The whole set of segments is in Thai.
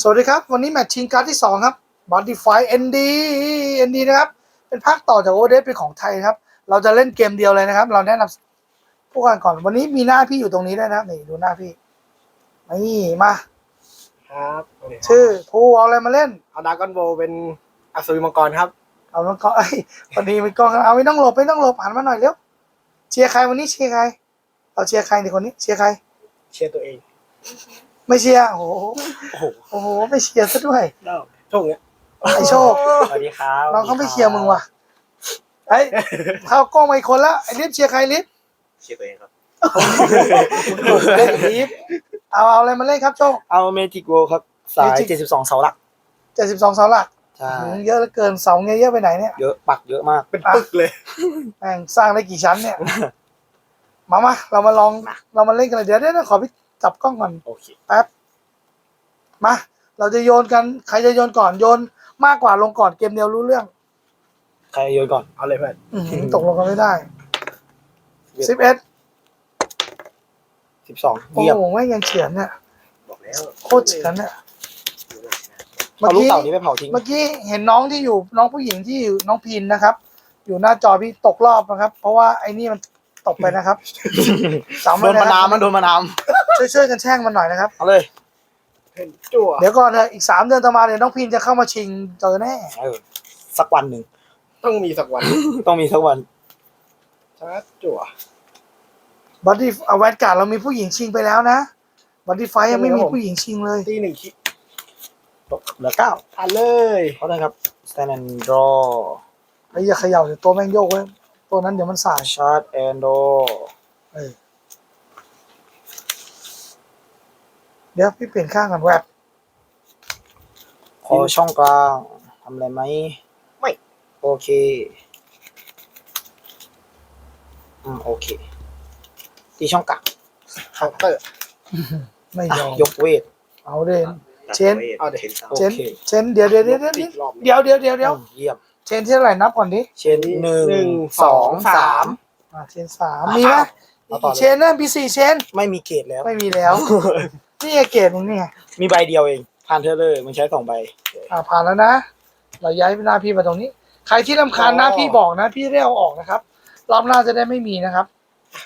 สวัสดีครับ วันนี้แมตช์ชิงการ์ดที่ 2 ครับ Modify ND ND นะครับ เป็นภาคต่อจากโอเดสเป็นของไทยครับ เราจะเล่นเกมเดียวเลยนะครับ เราแนะนำผู้กันก่อนวันนี้มีหน้าพี่อยู่ตรงนี้ด้วยนะครับนี่ดูหน้าพี่นี่มาครับชื่อภูเอาอะไรมาเล่น เอาดากอนโบเป็นอัศวินมังกรครับ เอามันก็ไอ้ยวันนี้มันกล้องเอาไม่ต้องหลบไม่ต้องหลบหันมาหน่อยเร็วเชียร์ใครวันนี้เชียร์ใครเอาเชียร์ใครในคนนี้เชียร์ใคร เชียร์ตัวเอง ไม่เชียร์โอ้โหโอ้โหโอ้โหไม่เชียร์ซะด้วยโชคเนี้ยไอโชคสวัสดีครับเราก็ไม่เชียร์มึงว่ะไอ้ยเข้ากล้องมาอีกคนละไอ้ลิฟเชียร์ใครลิฟเชียร์ตัวเองครับเล่นลิฟเอาเอาอะไรมาเล่นครับโชคเอาเมจิกโวครับสาย Magic 72เสาหลักเจ็ดสิบสองเสาหลักใช่หืมเยอะเหลือเกินเสาเงี้ยเยอะไปไหนเนี่ยเยอะปักเยอะมากเป็นปึกเลยแม่งสร้างได้กี่ชั้นเนี่ยมามาเรามาลองเรามาเล่นกันเลยเดี๋ยวเดี๋ยวขอพี่ จับกล้องก่อนโอเคแป๊บมาเราจะโยนกัน ใครจะโยนก่อนโยนมากกว่าลงก่อนเกมเดียวรู้เรื่อง ใครโยนก่อน เอาเลยเพื่อนอื้อหือตกลงกันไม่ได้สิบเอ็ด12โอ้เยี่ยมโหไม่งยังเฉือนเนี่ยบอกแล้วโคตรเฉือนเนี่ยเอาลูกเต่านี้ไปเผาทิ้งเมื่อกี้เห็นน้องที่อยู่น้องผู้หญิงที่อยู่น้องพินนะครับ อยู่หน้าจอพี่ตกรอบนะครับ เพราะว่าไอ้นี่มันตกไปนะครับจำโดไว้นนะมะนาวมันโดนมะนาว ช่วยช่วยกันแช่งมันหน่อยนะครับ เอาเลยเพ่นจั่วเดี๋ยวก่อนเถอะอีกสามเดือนต่อมาเดี๋ยวน้องพินจะเข้ามาชิงเจอแน่เออสักวันหนึ่ง ต้องมีสักวันต้องมีสักวันชาร์จจั่วบัตตี้เอาแวนการ์ดเรามีผู้หญิงชิงไปแล้วนะบัตตี้ไฟยังไม่มีผู้หญิงชิงเลยตีหนึ่งคิเหลือเก้าอ่านเลยเขาได้ครับ stand and draw ไอ้ยอย่าเขย่าเดี๋ยวตัวแม่งโยกไว้ยตัวนั้นเดี๋ยวมันสาย charge and draw เออ เดี๋ยวพี่เปลี่ยนข้างกันแวบขอช่องกลางทำอะไรไหมไม่ โอเค อืม โอเค ตีช่องกลางเคาน์เตอร์ไม่อะยอมยกเวท เอาเด่นเชนเอาเดี๋ยวโอเชนเคเชนเดี๋ยวเดี๋ยวเดี๋ยวเดี๋ยวอีกรอบหนึ่งเดี๋ยวเดี๋ยวเดี๋ยวเดี๋ยวอืมเยี่ยมเชนที่เท่าไหร่นับก่อนดิเชนหนึ่งหนึ่งสองสองสามอ่าเชนสามมีไหมเอาต่อเชเลยนนั่นมีสี่เชนไม่มีเกรดแล้ว ไม่มีแล้ว นี่ไงเกรดมึงนี่ไงมีใบเดียวเองผ่านเธอเลยมันใช้สองใบ อ่าผ่านแล้วนะ เราย้ายหน้าพี่มาตรงนี้ ใครที่ลำคาญหน้าพี่บอกนะ พี่ได้เอาออกนะครับ รอบหน้าจะได้ไม่มีนะครับ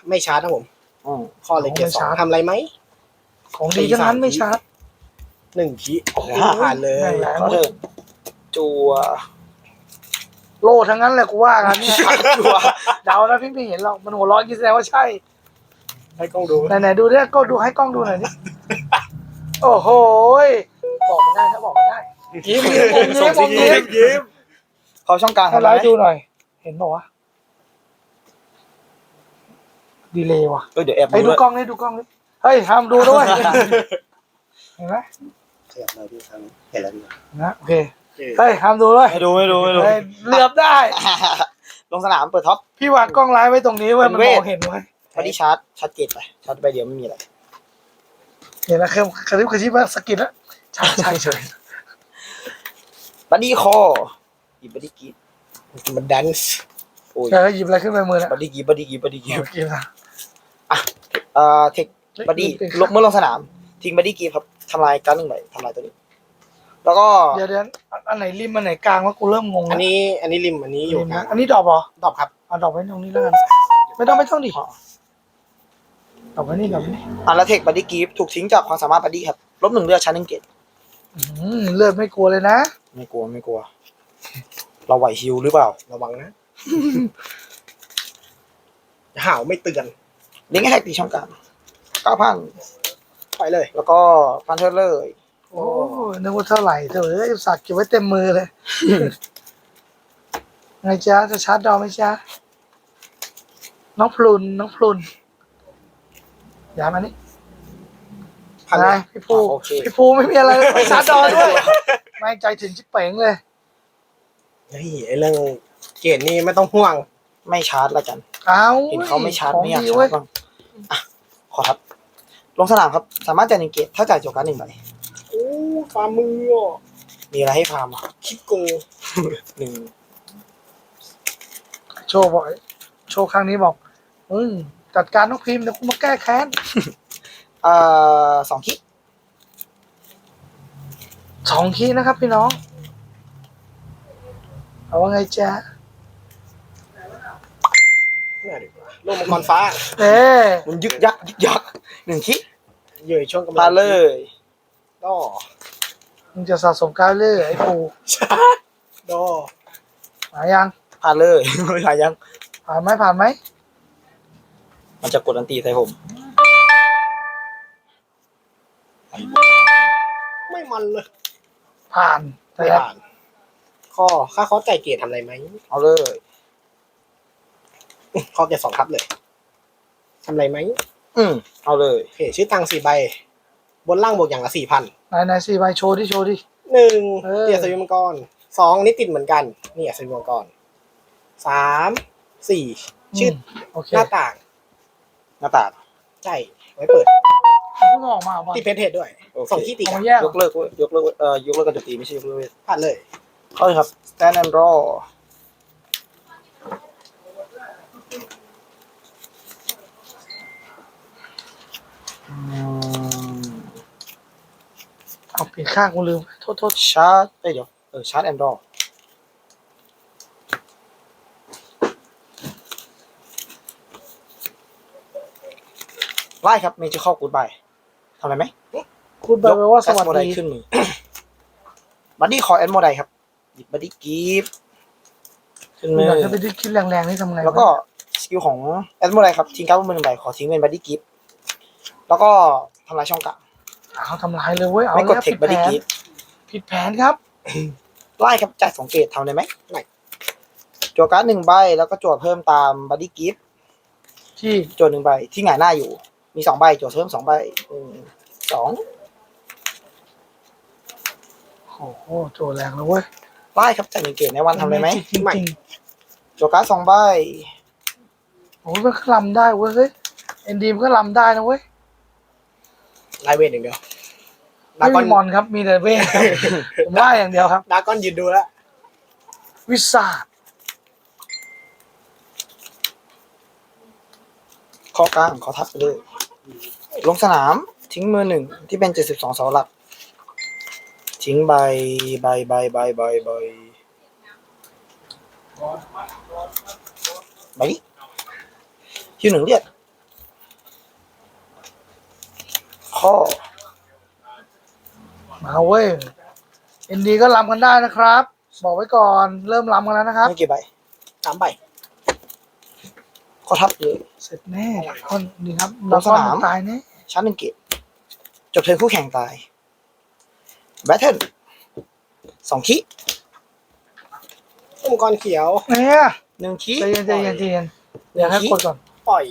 ไม่ชาร์จนะผมอืมข้อเลยเกียร์ไม่สอชางร์จทำอะไรไหม ของดีทั้งนั้นไม่ชาร์จหนึ่งคิโอ้โหผ่านเลยแม่งแรงเขาเถิดจัวโลทั้งนั้นแหละกูว่ากันเนี่ยจัวเดานะพี่ไม่เห็นหรอกมันหัวเร้อนกินแสดงว่าใช่ให้กล้องดูไหนๆดูเนี่ยก็ดูให้กล้องดูหน่อยดิ โอ้โหยบอกมันได้ถ้าบอกมันได้ยิ้มยิ้มยิ้มยิ้มยิ้มยิ้มเขาช่องกลางให้ทำไลไรฟ์ดูหน่อย เห็นบอกวะดีเลยว่ะเออเดี๋ยวแอบไอ้ดูดูด้วยกล้องนี่ดูกล้องนี่เฮ้ยห้ามดูด้วยเห็นไหมขยับเลยพี่ครั้งเห็นแล้วพี่นะโอเคเฮ้ยห้ามดูด้วยไม่ดูไม่ดูไม่ดูเฮ้ยเหลือบได้ ลงสนามเปิดท็อป พี่วางกล้องไลฟ์ไว้ตรงนี้เว้ยเป็มันนเวมทองเห็นไว้ยพอดีชาร์จชาร์จเกตไปชาร์จใบเดียวไม่มีอะไร เห็นแล้วคือคลิปคลิปว่าสกิดแล้วใช่ใช่เฉยบัดดี้คอหยิบบัดดี้กีบมันแดนซ์โอ้ยแล้วหยิบอะไรขึ้นไปมือนะบัดดี้กีบบัดดี้กีบบัดดี้กีบกินละเอ่อเทคบัดดี้ลบเมื่อลงสนาม ทิ้งบัดดี้กีบครับทำลายการดหนึ่งใบทำลายตัวนี้ แล้วก็เดี๋ยวเดี๋ยวอันไหนริมอันไหนกลางวะกูเริ่มงงอัแล้นวนี้ อันนี้ริมอันนี้อยู่ริมกลานะงอันนี้ดอกเหรอตอบครับเอาดอกไว้ตรงนี้แล้วกันไม่ต้องไม่ต้องดิ ดอกไว้นี่ดอกไว้นี่อันละเทคบัดดี้กีบถูกทิ้งจากความสามารถบัดดี้ครับลบหนึ่งเลือดชั้นหนึ่งเกตอื้อหือเลือดไม่กลัวเลยนะ ไม่กลัวไม่กลัว เราไหวฮิวหรือเปล่า ระวังนะจะห่าวไม่เตือนลิงก์ให้แท็กตีช่องกลางเก้าพันไปเลย แล้วก็พันเทอร์เลย โอ้ยนึกว่าเท่าไหร่เถอะเอ้ยสักเก็บไว้เต็มมือเลย ไงจ๊ะจะชาร์จดอกไหมจ๊ะน้องพลุนน้องพลุนอ ย่ามานี่พันนเลายยพี่ภูโอเคพี่ภูไม่มีอะไรเลยไปชาร์จดอกด้วยไม่ใจถึงชิบเป๋งเลย เฮ้ยไอ้เรื่องเกรดนี่ไม่ต้องห่วงไม่ชาร์จละกัน เอาเห็นเขาไม่ชาร์จของไม่อยากดีชาเว้ร์จบ้างอะขอครับ ลงสนามครับ สามารถจ่ายหนึ่งเกตถ้าจ่ายโจการดหนึ่งใบโอ้ฟาร์มมืออะมีอะไรให้ฟาร์มอะคิดโกงหนึ่งโชว์บอกโชว์ครั้งนี้บอก อืม จัดการน้องพิมพ์เดี๋ยวกูมาแก้แค้นเอ่อสองคิองคีย์นะครับ พี่น้อง เอาว่าไงจ๊ะไม่เอาดีกว่าลงมังกรฟ้า เอ๊ะมันยึกยักยึกยักหนึ่งคิเหยื่อช่วงกำลังพาเลยดอมึงจะสะสมการเลื่อยไอ้ปูดอหายังพาเลยไม่หายังผ่านไหมผ่านไหม มันจะกดอันตีใส่ผม ไม่มันเลย ผ่านแต่ไม่ผ่าน ข้อค่าคอสไก่เกรดทำอะไรไหม เอาเลย ข้อเกรดสองทับเลยทำอะไรไหมอืมเอาเลยโอเคชื่อตังสี่ใบ บนล่างบวกอย่างละสี่พันไหนไหนสี่ใบโชว์ดิโชว์ดิ หนึ่งเออ เตียสวิมังกรสองนี่ติดเหมือนกัน นี่อัศวินมังกรสามสี่ชื่อมโอเคหน้าต่าง หน้าตางใช่ไว้เปิดเพิ่งออกมาบอลติดเพนเทสด้วยโอเคส่งที่ตีเอากัมานแยก ยกเลิกเว้ยยกเลิกเว้ยเอ่อยกเลิกการโจมตีไม่ใช่ยกเลิกเว้ยผ่านเลย เข้าเลยครับ stand and draw อืมเอาเปลี่ยนข้างกูลืม โทษโทษชาร์จเอ้ยเดี๋ยวเออชาร์จแอนด์รอ ไล่ครับเมจิเข้ากูดบายทำอะไรไหมพูดไปไปว่าสวัสแอดโมไดดีขึ้นมือบัดดี้ขอแอดโมไดครับหยิบบัดดี้กีฟขึ้นมึมืงออยากจะไปดิ้นคิดแรงๆนี่ทำไงแล้วก็สกิลของแอดโมไดครับทิ้งการ์ดบนมือหนึ่งใบขอทิ้งเป็นบัดดี้กีฟแล้วก็ทำลายช่องกลางเอาทำลายเลยเว้ยเอาไม่กดแล้วเทคผิดบัดแผดี้นกีฟผิดแผนครับไล่ครับจ่ายสองเกตทำได้ไหมไม่จั่วการ์ดหนึ่งใบแล้วก็จั่วเพิ่มตามบัดดี้กีฟที่จั่วหนึ่งใบที่หงายหน้าอยู่ มีสองใบจั่วเพิ่มสองใบหนึ่งสองโอ้โหโจแรงเลยเว้ยไล่ครับจ่ายหนึ่งเกตในวันทำได้ไหมจริงไม่จริงจั่วการ์ดสองใบๆโอ้ยมันก็ลำได้เว้ยเฮ้ยเอ็นดีมนก็ลำได้นะเว้ยไลน์เวทอย่างเดียวดาไม่กอนมีมอนครับมีแต่เวทครับ ผมว่าอย่างเดียวครับ ดากอนยืนดูแล้ววิสาดข้อกลางขอทับไปเลย ลงสนามทิ้งมือหนึ่งที่เป็นเจ็ดสิบสองเสาหลัก ทิ้งใบใบใบใบใบใบใบนี้คิวหนึ่งเรียกข้อมาเว้ยเอ็นดีก็ลำกันได้นะครับ บอกไว้ก่อนเริ่มลำกันแล้วนะครับ ไม่กี่ใบสามใบ ข้อทับเลยเสร็จแน่คนนี่ครับลงสนามตายแน่ชั้นหนึ่งเกตจบเทิร์นคู่แข่งตายแบทเทิลสองคิมังกรเขียวเนี่ยหนึ่งคิใจเย็นใจเย็นใจเย็นเดี๋ยวให้กดก่อนปล่อย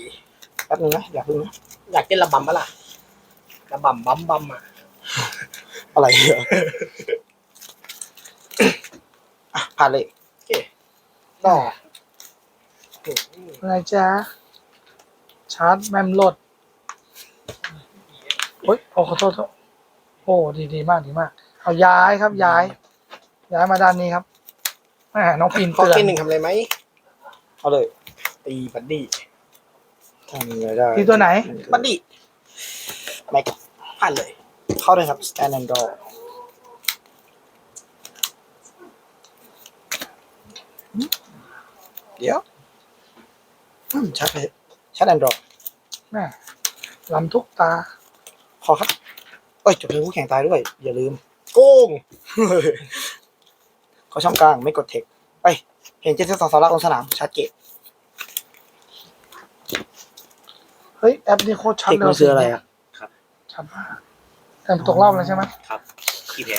แป๊บนึงนะอย่าเพึ่งนะอยากเต้นระบำปะล่ะระบำบัมบัมอะอะไรเหรออะผ่านเลยโอเคต่อ อะไรจ๊ะ ชาร์จแมมโหลดโอ้ยโอ้ขอโทษโทษโอ้ดีดีมากดีมาก เอาย้ายครับย้าย ย้ายมาด้านนี้ครับแหมน้องปีนข้อเตือนเกณฑ์หนึ่งทำอะไรไหมเอาเลย ตีบัดดี้ทำยังไงได้ที่ตัวไหน บัดดี้แม็กผ่านเลย เข้าเลยครับ stand and draw เดี๋ยวอืม ชัดเลยชัด and draw แม่ลำทุกตาขอครับเอ้ยจบเพลงคู่แข่งตายด้วย อย่าลืม โกงเขาช่องกลางไม่กดเทคเอ้ยเห็นเจ็ดสิบสองสาระลงสนามชาร์จเกตเฮ้ยแอปนี้โคตรชัดเทคเลยมันคืออะไรอะชัดมากแต่ตกรอบแล้วใช่ไหมครับขี้แพ้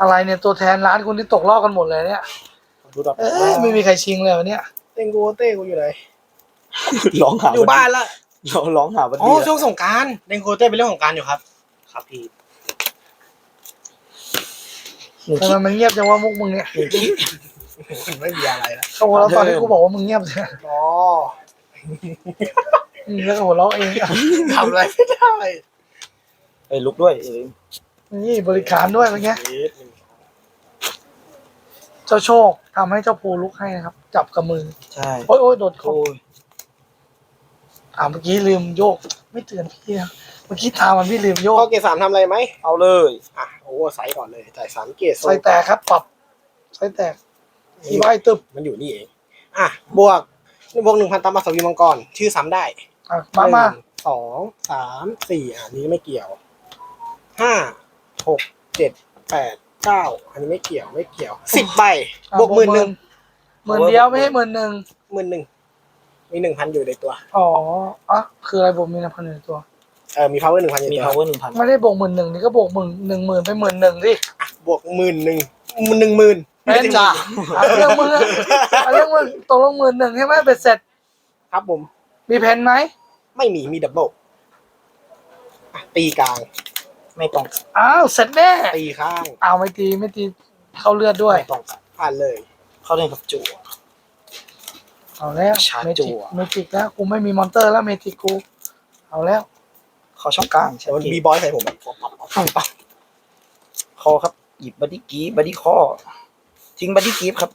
อะไรเนี่ยตัวแทนร้านคุณที่ตกรอบกันหมดเลยเนี่ย ดูดอกเอ้ยไม่มีใครชิงเลยวันเนี้ยเต้งกูเต้กูอยู่ไหนร้องหาอยู่บ้านละร้องร้องหาบัดอ๋อดี้ช่วงสงกรารเต้งกูเต้เป็นเรื่องของการอยู่ครับ ครับพี่หนึ่งทำคิไมดมันเงียบจังว่ามุกมึงเนี่ยหนึ่งคิดไม่มีอะไรละเขาหัวเราะตอนที่กูบอกว่ามึงเงียบใช่ไหมอ๋ออืมแล้วก็หัวเราะเองอะทำอะไรไม่ได้เอ้ยลุกด้วยอย่าลืมนี่บริการด้วยเป็นไงเจ้าโชคทำให้เจ้าภูลุกให้นะครับ จับกับมือ ใช่โอ้ยโอ้ยโดดคอโอ้ยอ่าเมื่อกี้ลืมโยก ไม่เตือนพี่นะมื่อกี้ตามมันพี่ลืมโยข้อกเกรดสามทำอะไรไหม เอาเลย อะ โอเวอร์ไซส์ก่อนเลย จ่ายสามเกรดโซใส่แตกครับ ปรับใส่แตกที่ใบตึบมันอยู่นี่เอง อะ บวกบวกหนึ่งพันตามมาสวีมังกร ชื่อซ้ำได้อะมามาหนึ่งสองสามสี่อะอันนี้ไม่เกี่ยวห้าหกเจ็ดแปด เก้าอันนี้ไม่เกี่ยวไม่เกี่ยวสิบใบอะบวกหมื่นหนึ่งหมื่นเดียวไม่ให้หมื่นหนึ่งหมื่นหนึ่งมีหนึ่งพันอยู่ในตัว อ๋ออะคืออะไรผมมีนะพันหนึ่งตัว เออมี power หนึ่งพันอยู่มี ในตัว power หนึ่งพันไม่ได้บวกหมื่นหนึ่งนี่ก็บวกหมื่นหนึ่งหมื่นไปหมื่นหนึ่งสิอะบวกหมื่นหนึ่งหนึ่งหมื่นเป็นจ้าเอาเรื่องมือเอาเรื่องมือตกลงหมื่นหนึ่งใช่ไหมเบ็ดเสร็จครับผม มีเพนไหมไม่มีมีดับเบิลอะตีกลาง ไม่ต้องอ้าวเสร็จแน่ตีข้างเอาไม่ตีไม่ตีเข้าเลือดด้วยไม่ต้องผ่านเลย เขาเล่นกับจั่ว เอาแล้วชาร์จเมจั่จิกว เมจิกแล้วกูไม่มีมอนเตอร์แล้วเมจิกกูเอาแล้วเขาช่องกลางใช่แต่ไหมมันบีบอยใส่ผมแบบปั๊บปั๊บปั๊บปั๊บคอครับ หยิบบัดดี้กีบัดดี้ข้อทิ้งบัดดี้กีฟครับ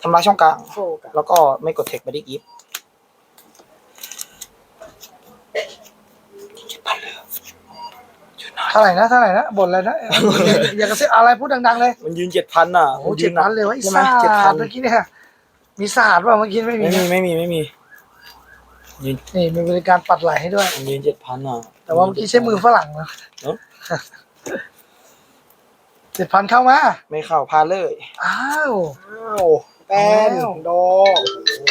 ทำลายช่องกลาง โฟกัสแล้วก็ไม่กดเทคบัดดี้กีฟ ท่าไหร่นะเท่าไหร่นะบ่นอะไรนะอย่ากระซิบอะไรพูดดังๆเลย มันยืนเจ็ดพันอะโอ้มันยืเจ็ดนพันเลยวะไอ้ใช่ไหมศาเจ็ดพัสตนร์เมื่อกี้เนี่ยมีศาสตร์ป่ะเมื่อกี้ไม่มีไม่มีนะไม่มีไม่มียืนนี่มีบริการปัดไหลให้ด้วยมันยืนเจ็ดพันอะ แต่ว่าเมื่อกี้ใช้มือฝรั่งนะเนอะเจ็ดพันเข้ามา ไม่เข้าพาเลย อ้าวอ้าวแปนอ้าวโด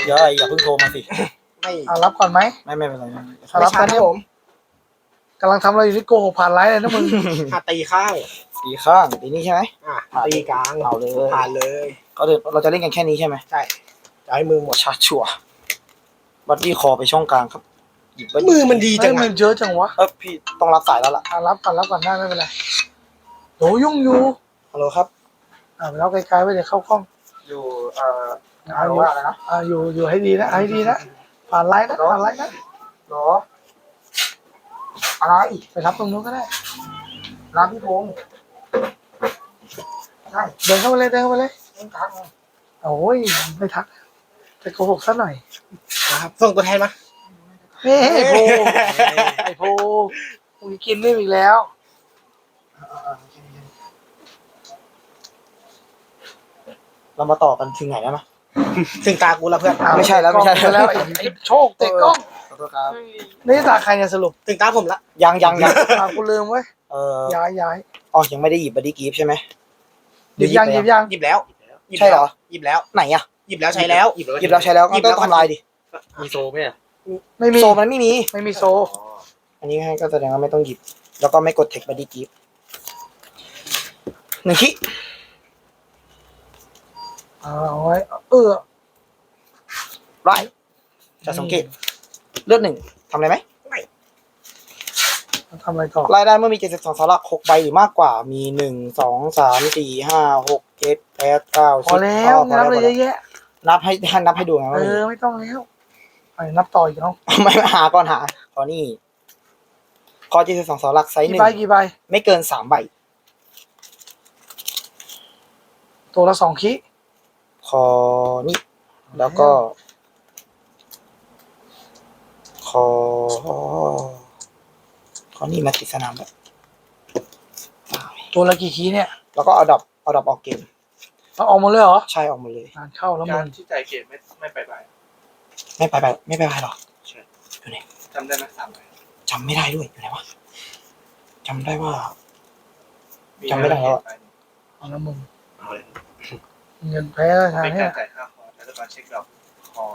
อย่าอย่าเพิ่งโทรมาสิไม่เอารับก่อนไหมไม่ไม่เป็นไรไม่เอารับไม่ชัดครับผม กำลังทำอะไรอยู่ที่โกหกผ่านไลน์เลยนะมึง อะตีข้าง ตีข้างตีนี่ใช่ไหม อะตีกลางเอาเลย ผ่านเลย ก็เดี๋ยวเราจะเล่นกันแค่นี้ใช่ไหมใช่จะให้มือหมด ชาร์จชัวร์บัดดี้คอไปช่องกลางครับหยิบบัดดี้มือมันดีจัเฮ้ยงมึอะงเยอะจังวะเออพี่ต้องรับสายแล้วล่ะอะรับก่อนรับก่อนได้ไม่เป็นไรโหยุ่งอยู่ฮัลโหลครับอ่าแล้วไกลๆไว้เดี๋ยวเข้ากล้องอยู่เอ่ออ่าอยู่ว่าอะไรนะอ่าอยู่อยู่ให้ดีนะให้ดีนะผ่านไลน์นะผ่านไลน์นะหรอ อะไรไปรับตรงนู้นก็ได้ร้านพี่พงษ์ใช่เดินเข้าไปเลยเดินเข้าไปเลยเล่นการ์ดไงโอ้ยไม่ทักจะโกหกซะหน่อยนะครับส่งตัวแทนมาเฮ้ยไอ้โพไอ้โพมึงกินไม่อีกแล้วเรามาต่อกันถึงไหนแล้วนะถึงตากูแล้วเพื่อน ไม่ใช่แล้วไม่ใช่กล้องแล้วไอ้ไอ้โชคเตะกล้องขอ โทษครับนี่ตาใครเนี่ยสรุปถึงตาผมละยังยังยังอ่ากูลืมเว้ยเออย้ายย้ายอ๋อยังไม่ได้หยิบบัดดี้กีฟใช่ไหมหยิบยังหยิบยังหยิบแล้วยิบใช่เหรอหยิบแล้วไหนอะหยิบแล้วใช้แล้วหยิบแล้วใช้แล้วก็ต้องทำลายดิมีโซไหมอะไม่มีโซมันไม่มีไม่มีโซ อันนี้ให้ก็แสดงว่าไม่ต้องหยิบ แล้วก็ไม่กดเทคบัดดี้กีฟหนึ่งขี้เอาไว้เออไล่จะสังเกต เลือดหนึ่งทำอะไรไหมทำอะไรต่อรายได้เมื่อมีเจ็ดสิบสองสลักหกใบหรือมากกว่า มีหนึ่งสองสามสี่ห้าหกเจ็ดแปดเก้าพอแล้วพอนับพเลยเยอะแยะนับให้นับให้ดูไงเอว่ามีอไม่ต้องแล้วไปนับต่ออีกเอาไม่ไม่หาก่อนหาขอนี่คอเจ็ดสิบสองสลักไซส์หกี่นึ่งใบกี่ใบไม่เกินสามใบ ตัวละสองคิคอนี่แล้วก็ค อคอนี่มาติดสนามแบบตัวละกี่คีเนี่ยแล้วก็เอาดอกเอาดอกออกเกมเอาออกหมาเลยเหรอใช่ออกหมดเลย งานเข้าแล้วมึการงที่จ่ายเกรดไม่ไม่ไปไปไม่ไปไปไม่ไปไปหรอกจำได้ไหมสามใบจำไม่ได้ด้วยอยู่ไหนวะจำได้ว่า จำไม่ได้แล้วอะ เอาแล้วมึงเอาเลยเงินแพ้แล้วงานเป็นเนี่กายรจ่ายค่าคอแล้วก็เช็คดอกคอ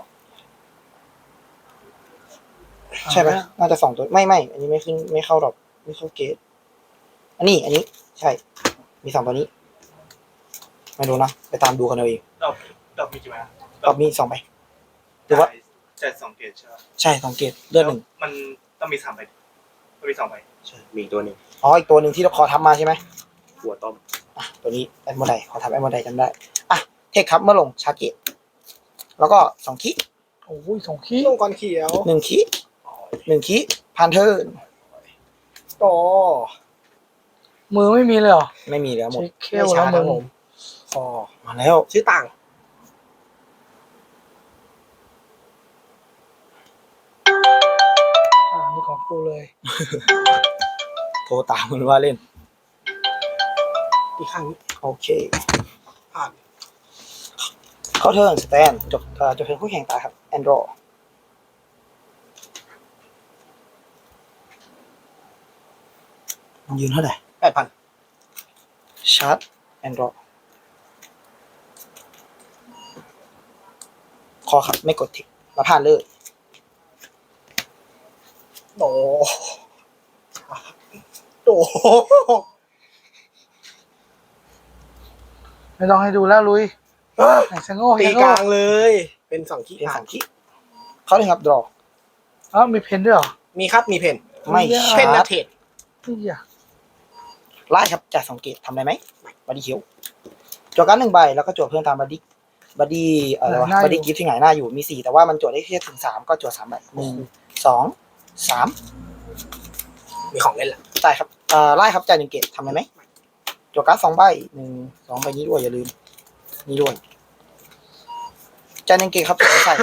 ใช่ไหมน่าจะสองตัวไม่ไม่อันนี้ไม่ขึ้นไม่เข้าดอกไม่เข้าเกตอันนี้ อันนี้ใช่ มีสองตัวนี้ ไม่รู้นะไปตามดูกันเอาเองดอกดอกมีกี่ใบอะดอกมีสองใบหรือว่าจ่ายจ่ายสองเกรดใช่ไหมใช่สองเกตเลือดหนึ่งแล้วมันต้องมีสามใบต้องมีสองใบมีตัวหนึ่งอ๋ออีกตัวหนึ่งที่เราขอทำมาใช่ไหมหัวต้มอะตัวนี้แอดโมไดขอทำแอดโมไดจำได้อะเทคครับเมื่อลงชาเกตแล้วก็สองคิโอ้ยสองคีลงกรเขียวหนึ่งคิ หนึ่งคิพันเทิร์นต่อมือไม่มีเลยเหรอไม่มีแล้วหมดเช็คเคลแล้วคมึรับงผมคอมาแล้วชื่อต่างอ่านี่ขของกูเลย โทรตามมันว่าเล่นอีกครั้งโอเคผ่านเข้าเทิร์นสแตนจบเอ่อจบเพลงคู่แข่งตายครับแอนดรอ ยืนเท่าไหร่แปดพันชาร์จแอนดรอคอครับ ไม่กดทิกมาผ่านเลยโอ้โอ้โหไม่ต้องให้ดูแล้วลุยไหนชะโง่ตีชะกโง่ลางเลย เป็นสองที่เป็นสผ่าอนงคิเข้าเลยครับดรอเอ้ามีเพนด้วยเหรอ มีครับมีเพนไม่เหี้ยชาเพนนาร์จเทศนี่อะ ไล่ครับจ่ายสองเกตทำอะไรไหมบัดดี้เขียวจวดการดหนึ่งใบแล้วก็จวดเพื่อนตามบัดดี้บัดดี้อะไรวะบัดดี้กิฟต์ที่ไหนหน้าอยู่มีสี่แต่ว่ามันจวดได้แค่ถึงสามก็จวดสามใบหนึ่งสองสามมีของเล่นละจ่ายครับเอ่อไล่ครับจ่ายหนึ่งเกตทำอะไรไหมจวดการ์ดสองใบหนึ่งสองใบนี้ด้วยอย่าลืมนี่ด้วยจ่ายหนึ่งเกตครับใส่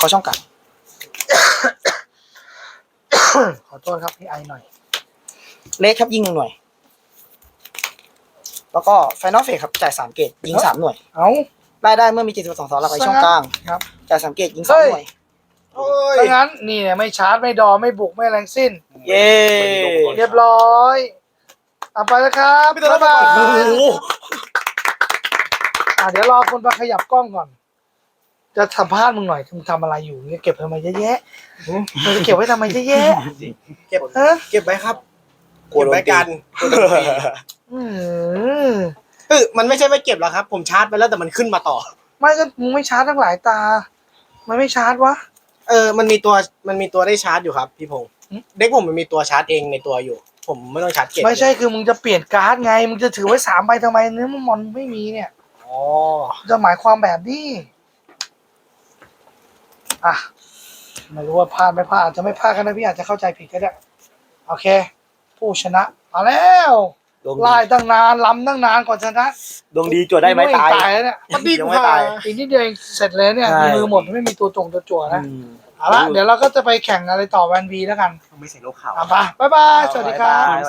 ขอช่องกลางขอโทษครับพี่ไอหน่อย เลขครับยิงหนึ่งหน่วย แล้วก็ไฟนอลเฟสครับจ่ายสามเกตยิงสามหน่วยเอ้าได้ได้เมื่อมีเจ็ดสิบสองสองหลักไว้ช่องกลางครับ จ่ายสามเกตยิงสามเฮ้ยหน่วยโอ้ยถ้างั้นนี่เนี่ยไม่ชาร์จไม่ดอไม่บุกไม่แรงสิ้น เย้เรียบร้อยเอาไปแล้วครับไม่ต้องบ๊ายบายโอ้โหอะเดี๋ยวรอคนมาขยับกล้องก่อน จะสัมภาษณ์มึงหน่อยมึงทำอะไรอยู่เนี่ยเก็บทำไมเยอะแยะมึงจะเก็บไว้ทำไมเยอะแยะเก็บฮะเก็บไว้ครับกลัวเก็บโดนไว้ตี กันกลัวโดนตีอืมเออมันไม่ใช่ไม่เก็บแล้วครับ ผมชาร์จไปแล้วแต่มันขึ้นมาต่อ ไม่ก็มึงไม่ชาร์จทั้งหลายตา มันไม่ชาร์จวะ เออ มันมีตัว มันมีตัวได้ชาร์จอยู่ครับพี่พงษ์หึ เด็กผมมันมีตัวชาร์จเองในตัวอยู่ ผมไม่ต้องชาร์จเก็บไม่ใช่คือมึงจะเปลี่ยนการ์ดไง มึงจะถือไว้สามใบทำไมเนื้อมันมอนไม่มีเนี่ยอ๋อจะหมายความแบบนี้ อะไม่รู้ว่าพลาดไม่พลาดอาจจะไม่พลาดกันนะพี่อาจจะเข้าใจผิดก็ได้โอเค ผู้ชนะมาแล้วดวงไล่ดีตั้งนานลำตั้งนานก่อนชนะดวงดีจวดได้ไหมงตาย ตายแล้วเนี่ยมันดียังกไม่ว่าตายอีกนิดเดียวเองเสร็จเลยเนี่ยใช่ มือหมดไม่มีตัวจงตัวจั่วนะอืมเอาละเดี๋ยวเราก็จะไปแข่งอะไรต่อแวนบีแล้วกัน ไม่ใส่โลกขาวอะไปบ๊ายบาย สวัสดีครับบ๊ายบาย